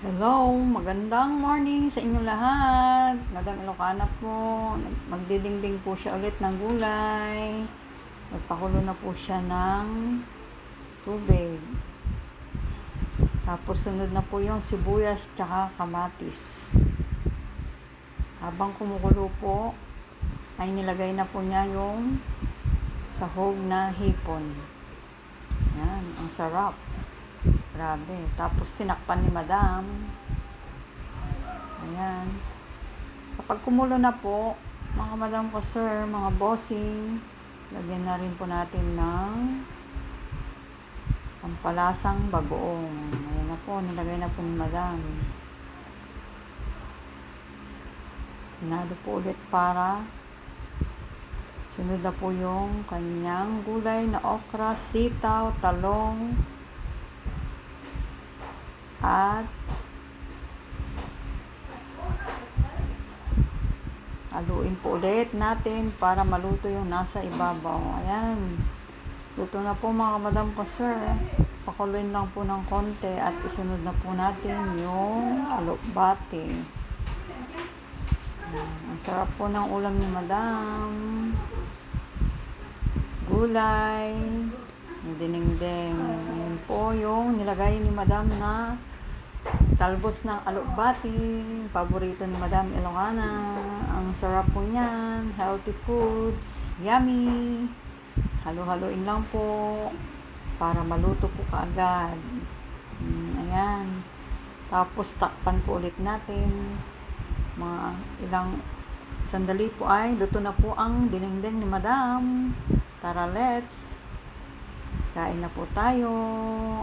Hello, magandang morning sa inyo lahat. Madam Ilocana po. Magdidingding po siya ulit ng gulay. Magpakulo na po siya ng tubig. Tapos sunod na po yung sibuyas tsaka kamatis. Habang kumukulo po, ay nilagay na po niya yung sahog na hipon. Yan, ang sarap. Grabe. Tapos tinakpan ni madam. Ayan. Kapag kumulo na po, mga madam ko sir, mga bossing, lagyan na rin po natin ng pampalasang bagoong. Ayan na po, nilagay na po ni madam. Hinalo po ulit para sunod na po yung kanyang gulay na okra, sitaw, talong, at haluin po ulit natin para maluto yung nasa ibabaw. Ayan. Luto na po mga madam ko sir. Pakuluin lang po ng konti at isunod na po natin yung alokbate. Ayan. Ang sarap po ng ulam ni madam. Gulay. Dinengdeng. Ayan po yung nilagay ni madam na talbos ng alokbati. Paborito ni madam Ilocana. Ang sarap po niyan. Healthy foods. Yummy. Halo-haloin lang po para maluto po kaagad. Mm, ayan. Tapos takpan po ulit natin. Mga ilang sandali po ay luto na po ang dinengdeng ni madam. Tara, let's! Kain na po tayo.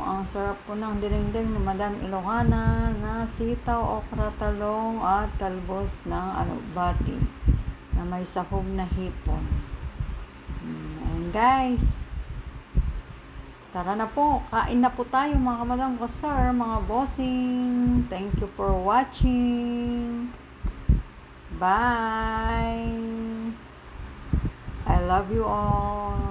Ang sarap po ng dinengdeng ni Madam Ilocana na sitaw, okra, talong at talbos ng alubati na may sahog na hipon. Mm, Ayan guys. Tara na po. Kain na po tayo mga kamadam ko sir, mga bossing. Thank you for watching. Bye. I love you all.